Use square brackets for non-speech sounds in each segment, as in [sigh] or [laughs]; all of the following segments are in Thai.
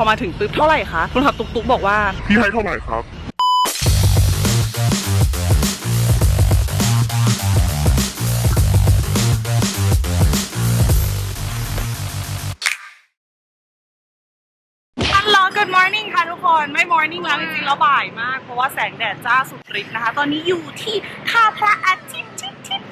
พอมาถึงปุ๊บเท่าไหร่คะคนขับตุ๊กตุ๊กบอกว่า พี่ให้เท่าไหร่ครับฮัลโหล good morning ค่ะทุกคนไม่ morning แล้วจริงๆแล้วบ่ายมาก เพราะว่าแสงแดดจ้าสุดฤทธิ์นะคะ ตอนนี้อยู่ที่ท่าพระอาทิตย์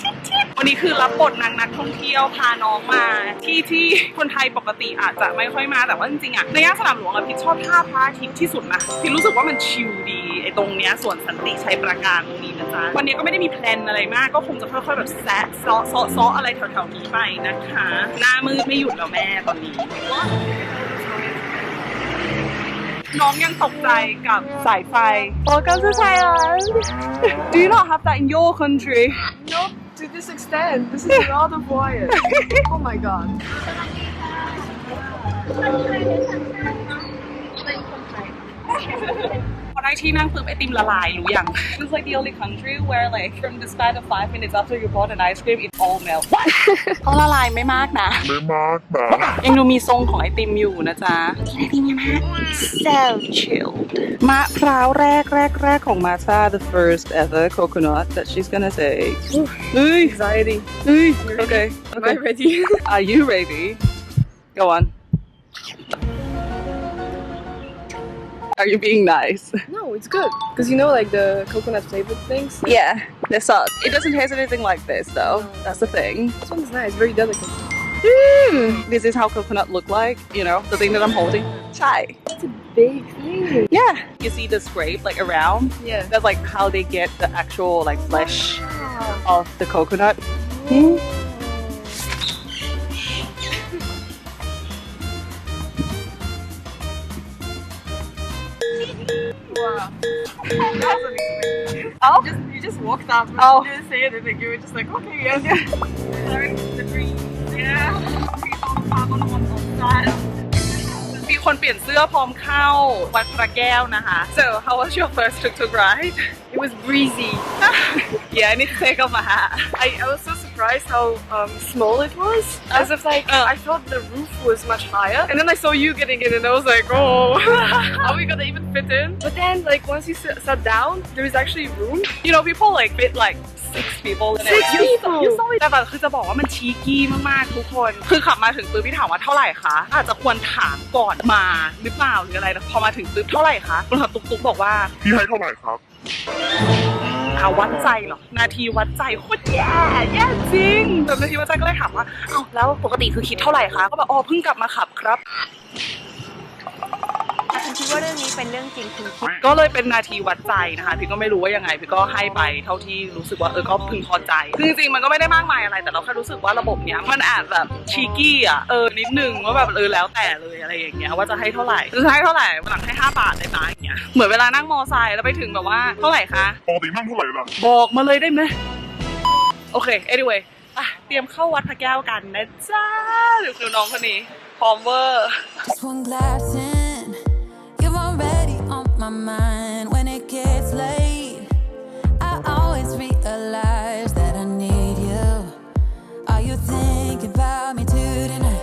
ทิตย์ทิตย์ทิตย์ทิตย์วันนี้คือรับบทนางนักท่องเที่ยวพาน้องมา ที่ที่คนไทยปกติอาจจะไม่ค่อยมาแต่ว่าจริงๆอะในย่านสนามหลวงอะพิชชอบท่าพระอาทิตย์ที่สุดนะพิรู้สึกว่ามันชิลดีไอ้ตรงเนี้ยส่วนสันติชัยประการตรงนี้นะจ๊ะวันนี้ก็ไม่ได้มีแพลนอะไรมากก็คงจะค่อยๆแบบแซะซอซอซออะไรแถวๆนี้ไปนะคะ หน้ามืดไม่หยุดแล้วแม่ตอนนี้น้องยังตกใจกับสายไฟ Welcome to Thailand Do you not have that in your country Nope, to this extent. This is a lot of wire. [laughs] oh my god. พอได้ที่นั่งปุ๊บไอติมละลายรู้ยัง It's like the only country where like from the span of five minutes after you bought an ice cream it all melts เขาละลายไม่มากนะ ไม่มากนะ ยังดูมีทรงของไอติมอยู่นะจ๊ะกินไอติมยังมาก so chilled มะพร้าวแรกแรกแรกของมาชา the first ever coconut that she's gonna take เฮ้ย Anxiety. เฮ้ย okay Am okay I ready? are you ready go on are you being nice no, it's good. Because you know, like the coconut flavored things? yeah they suck it doesn't taste anything like this though that's the thing This one's nice, very delicate. this is how coconut look like you know the thing that I'm holding chai It's a big thing. yeah you see the scrape like around Yeah. That's like how they get the actual like flesh Wow. of the coconut. Wow. That was amazing. Oh? Just, you just walked up and Oh. you didn't say anything. You were just like, okay, yeah, yeah. Sorry, the. Yeah. People on one side. มีคนเปลี่ยนเสื้อพร้อมเข้าวัดพระแก้วนะคะ So how was your first tuk-tuk ride? It was breezy. [laughs] yeah, I need to take off my hat. I, I was so surprised how um, small it was. As if like Uh. I thought the roof was much higher, and then I saw you getting in, and I was like, oh, [laughs] are we gonna even fit in? But then like once you sit, sat down, there is actually room. You know people like fit like six people in it. Six You- people? you saw it แต่แบบคือจะบอกว่ามันชีกี้มากๆทุกคน คือขับมาถึงปุ๊บพี่ถามว่าเท่าไหร่คะอาจจะควรถามก่อนมาหรือเปล่าหรืออะไรแต่พอมาถึงปุ๊บเท่าไหร่คะคนขับตุ๊กๆบอกว่าพี่ให้เท่าไหร่ครับเอาวัดใจเหรอ นาทีวัดใจโคตรแย่แย่จริงแบบนาทีวัดใจก็เลยถามว่าเอ้าแล้วปกติคือคิดเท่าไหร่คะก็แบบอ๋อเพิ่งกลับมาขับครับ คุณคิดว่าเรื่องนี้เป็นเรื่องจริงคุณคิดก็เลยเป็นนาทีวัดใจนะคะพี่ก็ไม่รู้ว่ายังไงพี่ก็ให้ไปเท่าที่รู้สึกว่าเออก็พึงพอใจคือจริงๆมันก็ไม่ได้มากมายอะไร แต่เราแค่รู้สึกว่าระบบเนี้ยมันอาจแบบชีกี้อะเออนิดนึงว่าแบบเออแล้วแต่เลยอะไรอย่างเงี้ยว่าจะให้เท่าไหร่คือให้เท่าไหร่วันหลังให้ห้าบาทได้ไหมอย่างเงี้ยเหมือนเวลานั่งมอไซค์แล้วไปถึงแบบว่าเท่าไหร่คะปกตินั่งเท่าไหร่ล่ะบอกมาเลยได้ไหมโอเค anyway อะเตรียมเข้าวัดพระแก้วกันนะจ๊ะเดี๋ยวคือน้องคนนี้พร้อมเวอร์ my mind. When it gets late, I always realize that I need you. Are you thinking about me too tonight?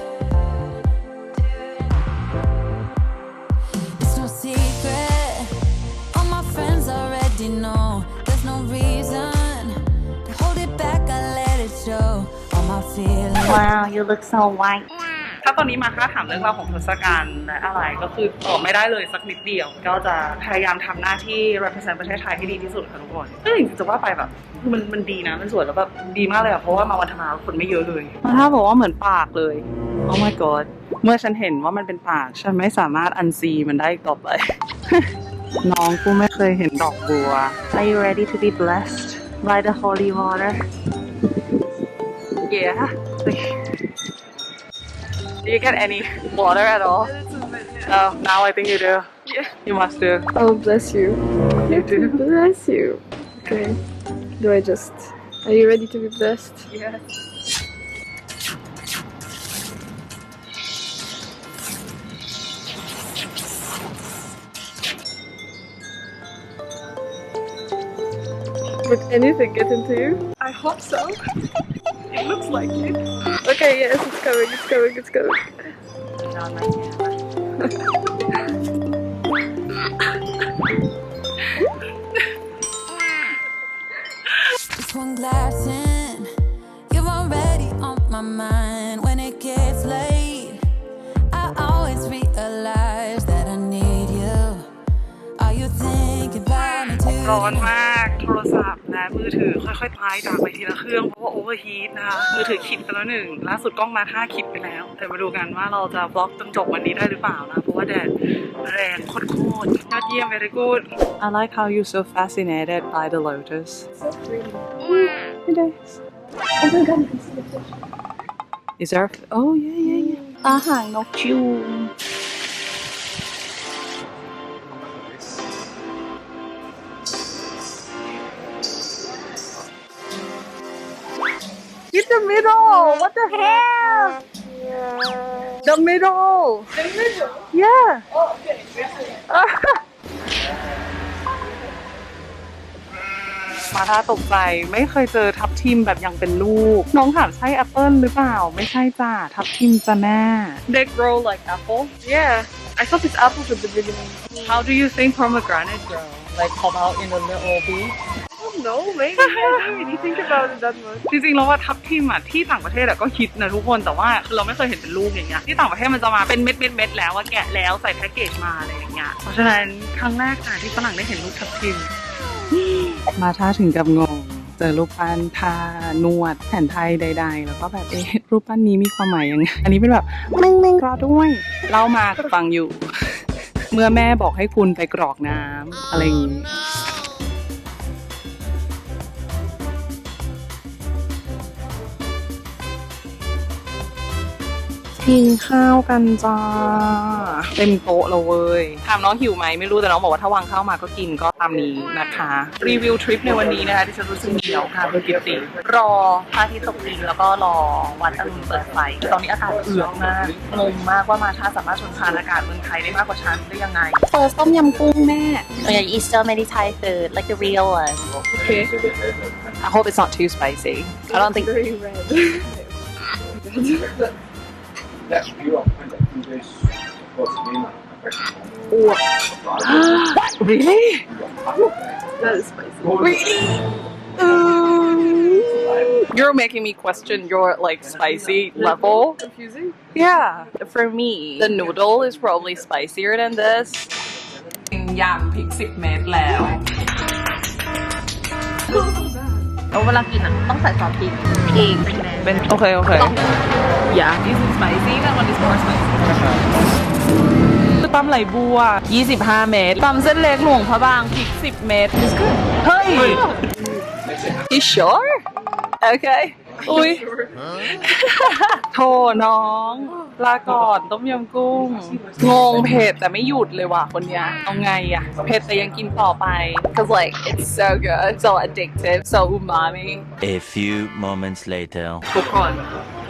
It's no secret, all my friends already know. There's no reason to hold it back. I let it show all my feelings. Wow you look so white ตอนนี้มาค่าถามเรื่องราวของทศกัณฐ์และอะไรก็คือตอบไม่ได้เลยสักนิดเดียว ก็จะพยายามทำหน้าที่ represent ประเทศไทยให้ดีที่สุดค่ะทุกคนก็จริงๆจะว่าไปแบบมันมันดีนะมันสวยแล้วแบบดีมากเลยอะเพราะว่ามาวันธรรมดาคนไม่เยอะเลยถ้าบอกว่าเหมือนปากเลย oh my god เมื่อฉันเห็นว่ามันเป็นปากฉันไม่สามารถอันซีมันได้อีกต่อไป น้องกูไม่เคยเห็นดอกบัว Are you ready to be blessed by the holy water yeah Do you get any water at all? Oh, now I think you do. Yeah. You must do. Oh, bless you. You do. [laughs] Bless you. Okay. Do I just? Are you ready to be blessed? Yes. Would anything get into you? I hope so. [laughs] It looks like it. Okay, yes, it's coming, it's coming, it's coming. on my camera Just one glass in, you're already on my mind. When it gets late, I always realize that I need you. Are you thinking about me too? มือถือค่อยๆตายจากไปทีละเครื่องเพราะว่าโอเวอร์ฮีทนะคะมือถือคิดไปแล้วหนึ่งล่าสุดกล้องมา5คลิปไปแล้ว แต่มาดูกันว่าเราจะบล็อกจนจบวันนี้ได้หรือเปล่านะเพราะว่าแดดแรงโคตรๆยอดเยี่ยม very good I like how you so fascinated by the lotus It is Oh my god you can see the fish Is there a- Oh yeah yeah yeah อาหารนกยูง In the middle. What the hell? The middle. The middle. Yeah. Oh, okay. มาถ้าตกใจไม่เคยเจอทับทิมแบบยังเป็นลูก น้องถามใช่แอปเปิลหรือเปล่า ไม่ใช่จ้าทับทิมจ้ะแม่ They grow like apple. Yeah. I thought it's apples at the beginning. How do you think pomegranate grow? Like come out in a little bit. I don't know, maybe. I didn't really think about it that much. จริงๆแล้วว่าทับทิมอะที่ต่างประเทศอะก็คิดนะทุกคนแต่ว่าคือเราไม่เคยเห็นเป็นลูกอย่างเงี้ยที่ต่างประเทศมันจะมาเป็นเม็ดเม็ดเม็ดๆๆแล้วว่าแกะแล้วใส่แพ็กเกจมาอะไรอย่างเงี้ยเพราะฉะนั้นครั้งแรกค่ะที่ฝรั่งได้เห็นลูกทับทิมมาถ้าถึงกับงงเจอรูปปั้นท่านวดแผนไทยใด ๆ แล้วก็แบบเอ๊ะรูปปั้นนี้มีความหมายยังไงอันนี้เป็นแบบมึงมึงรอด้วยเล่ามาฟังอยู่ เมื่อแม่บอกให้คุณไปกรอกน้ำอะไรอย่างงี้ กินข้าวกันจ้าเต็มโต๊ะเลยเว้ยถามน้องหิวไหมไม่รู้แต่น้องบอกว่าถ้าวางข้าวมาก็กินก็ตามนี้นะคะ รีวิวทริปในวันนี้นะคะที่ฉันรู้สึกเดียวค่ะเพื่อกิตติรอพระอาทิตย์ตกดินแล้วก็รอวัดอรุณเปิดไฟตอนนี้อากาศเอือกมากงงมากว่ามาท่าสามารถชนทานอากาศเมืองไทยได้มากกว่าฉันได้ยังไงเปิดต้มยำกุ้งแม่ Oh yeah, you eat so many Thai food, like the real one. Okay I hope it's not too spicy I don't think Very red. That's real. This was Lima. [gasps] really that is spicy. Really? You're making me question your like spicy level. Confusing? Yeah, for me, the noodle is probably spicier than this. ยำพริกสิบเม็ดแล้ว [laughs] แล้วเวลากินอะต้องใส่ซอสพริกเองเป็นแมนเป็น โอเค โอเค Yeah, this is spicy. That one is more spicy. คือตำไหลบัว 25 เม็ดตำเส้นเล็กหลวงพระบางพริก10 เม็ดเฮ้ย You sure? Okay. อุ้ยโทน้องลาก่อนต้มยำกุ้ง งงเผ็ดแต่ไม่หยุดเลยว่ะคนเนี้ยเอาไงอะเผ็ดแต่ยังกินต่อไป cause like it's so good so addictive so umami A few moments later. ทุกคน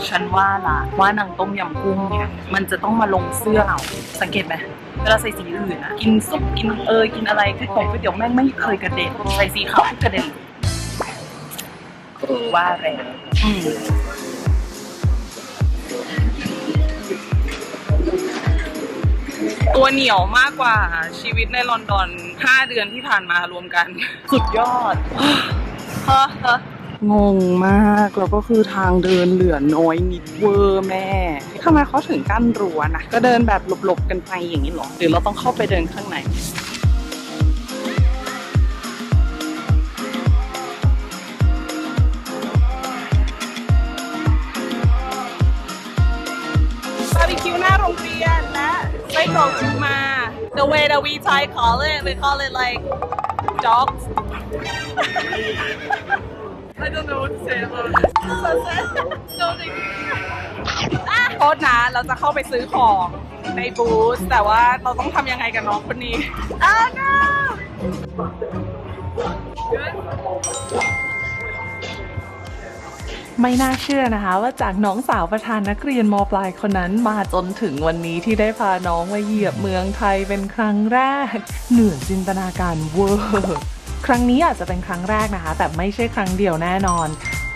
ฉันว่าล่ะว่านางต้มยำกุ้งเนี่ยมันจะต้องมาลงเสื้อเราสังเกตไหมเวลาใส่สีอื่นอะกินซุปกินเอยกินอะไรก๋วยเตี๋ยวก๋วยเตี๋ยวแม่งไม่เคยกระเด็นใส่สีขาวกระเด็น คือว่าแรงอืมตัวเหนียวมากกว่าชีวิตในลอนดอน 5 เดือนที่ผ่านมารวมกัน สุดยอดฮะฮะงงมาก แล้วก็คือทางเดินเหลือน้อยนิดเวอร์แม่ทำไมเขาถึงกั้นรั้วนะ ก็เดินแบบหลบๆกันไปอย่างนี้เหรอ หรือเราต้องเข้าไปเดินข้างใน The way that we Thai call it we call it like dogs I don't know what to say about this. no, thank you. โทษนะ เราจะเข้าไปซื้อของในบูธแต่ว่าเราต้องทำยังไงกับน้องคนนี้อ้าว no ไม่น่าเชื่อนะคะ ว่าจากน้องสาวประธานนักเรียนมปลายคนนั้นมาจนถึงวันนี้ที่ได้พาน้องมาเหยียบเมืองไทยเป็นครั้งแรก เหนือจินตนาการเวอร์ครั้งนี้อาจจะเป็นครั้งแรกนะคะ แต่ไม่ใช่ครั้งเดียวแน่นอน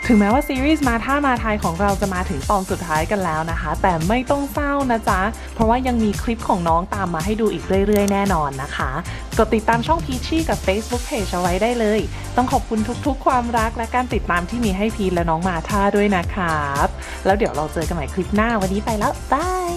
ถึงแม้ว่าซีรีส์มาท่ามาไทยของเราจะมาถึงตอนสุดท้ายกันแล้วนะคะ แต่ไม่ต้องเศร้านะจ๊ะ เพราะว่ายังมีคลิปของน้องตามมาให้ดูอีกเรื่อยๆ แน่นอนนะคะ กดติดตามช่องพีชี่กับ Facebook Page เอาไว้ได้เลย ต้องขอบคุณทุกๆ ความรักและการติดตามที่มีให้พีชและน้องมาท่าด้วยนะครับ แล้วเดี๋ยวเราเจอกันใหม่คลิปหน้าวันนี้ไปแล้วบาย